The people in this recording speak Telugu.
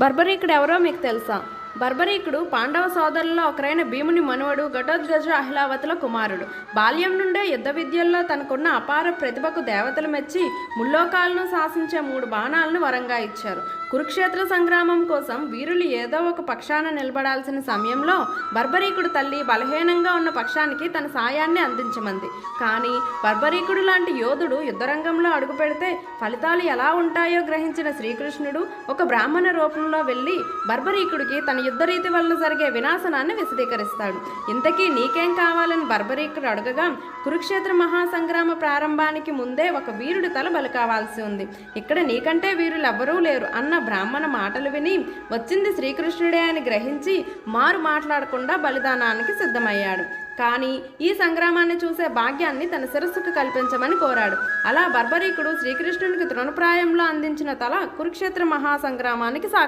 బర్బర్ ఇక్కడ ఎవరో మీకు తెలుసా? బర్బరీకుడు పాండవ సోదరుల్లో ఒకరైన భీముని మనువడు ఘటోద్గజ అహిలావతుల కుమారుడు. బాల్యం నుండే యుద్ధ విద్యల్లో తనకున్న అపార ప్రతిభకు దేవతలు మెచ్చి ముల్లోకాలను శాసించే మూడు బాణాలను వరంగా ఇచ్చారు. కురుక్షేత్ర సంగ్రామం కోసం వీరులు ఏదో ఒక పక్షాన నిలబడాల్సిన సమయంలో బర్బరీకుడు తల్లి బలహీనంగా ఉన్న పక్షానికి తన సాయాన్ని అందించమంది. కానీ బర్బరీకుడు లాంటి యోధుడు యుద్ధరంగంలో అడుగుపెడితే ఫలితాలు ఎలా ఉంటాయో గ్రహించిన శ్రీకృష్ణుడు ఒక బ్రాహ్మణ రూపంలో వెళ్ళి బర్బరీకుడికి తన యుద్ధరీతి వలన జరిగే వినాశనాన్ని విశదీకరిస్తాడు. ఇంతకీ నీకేం కావాలని బర్బరీకుడు అడగగా కురుక్షేత్ర మహాసంగ్రామ ప్రారంభానికి ముందే ఒక వీరుడి తల బలి కావాల్సి ఉంది. ఇక్కడ నీకంటే వీరులు ఎవ్వరూ లేరు అన్న బ్రాహ్మణ మాటలు విని వచ్చింది శ్రీకృష్ణుడే అని గ్రహించి మారు మాట్లాడకుండా బలిదానానికి సిద్ధమయ్యాడు. కానీ ఈ సంగ్రామాన్ని చూసే భాగ్యాన్ని తన శిరస్సుకు కల్పించమని కోరాడు. అలా బర్బరీకుడు శ్రీకృష్ణునికి తృణప్రాయంలో అందించిన తల కురుక్షేత్ర మహాసంగ్రామానికి సాక్షి